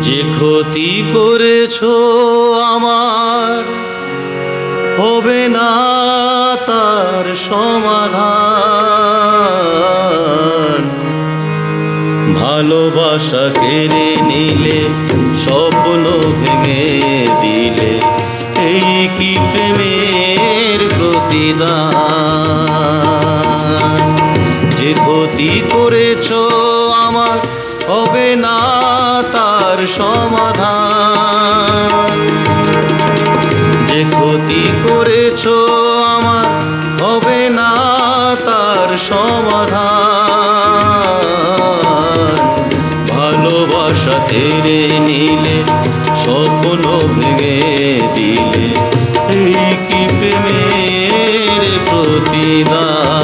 যে ক্ষতি করেছ আমার, হবে না তার সমাধান। ভালোবাসা কেড়ে নিলে, স্বপ্ন ভেঙে দিলে, এই কি প্রেমের প্রতিদান? যে ক্ষতি করেছ আমার হবে না তার সমাধান। যে ক্ষতি করেছ আমার হবে না তার সমাধান। ভালোবাসা তেরে নিলে, স্বপ্ন ভেঙে দিলে, এই কি প্রেমের প্রতিদান?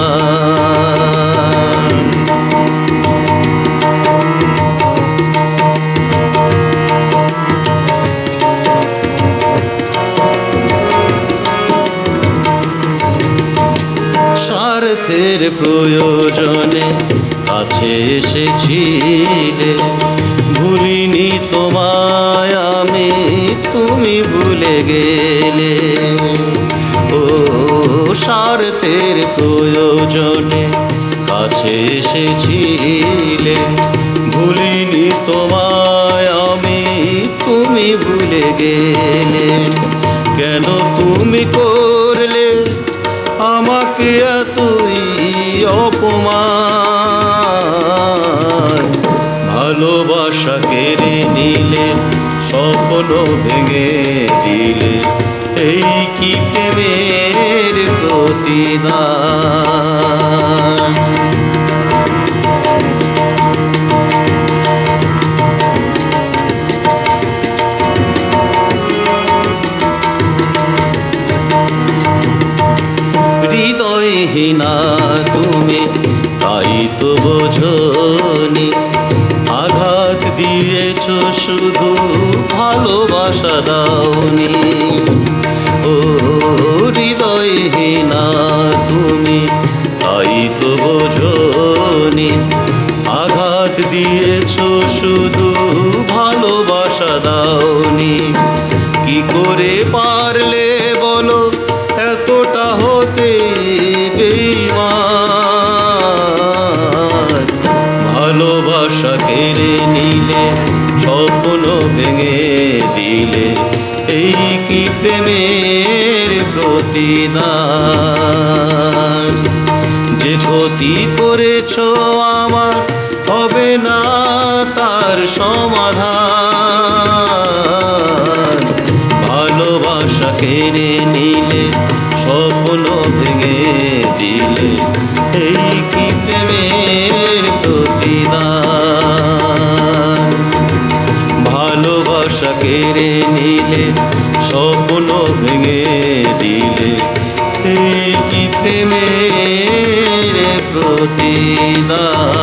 স্বার্থের প্রয়োজনে কাছে এসেছিলে। ভুলিনি তোমায় আমি, তুমি ভুলে গেলে। ও স্বার্থের প্রয়োজনে কাছে এসেছিলে। ভুলিনি তোমায় আমি, তুমি ভুলে গেলে। কেন তুমি করলে আমাকে তুই অপমান। ভালোবাসা কেড়ে নিলে স্বপ্ন ভেঙে দিলে। এই কি প্রেমের প্রতিদান? তো বোঝনি। আঘাত দিয়েছ শুধু ভালোবাসা দাওনি। ও হৃদয়হীনা তুমি, তাই তো বোঝনি। আঘাত দিয়েছ শুধু ভালোবাসা দাওনি নিলে স্বপ্ন ভেঙে দিলে, এই কি প্রেমের প্রতিদান? যে ক্ষতি করেছ আমার, হবে না তার সমাধান। ভালোবাসা কেড়ে নিলে, স্বপ্ন ভেঙে দিলে, এই কি প্রেমের ভালোবাসা কেড়ে নিলে স্বপ্ন ভেঙে দিলে। কি প্রেমের প্রতিদান?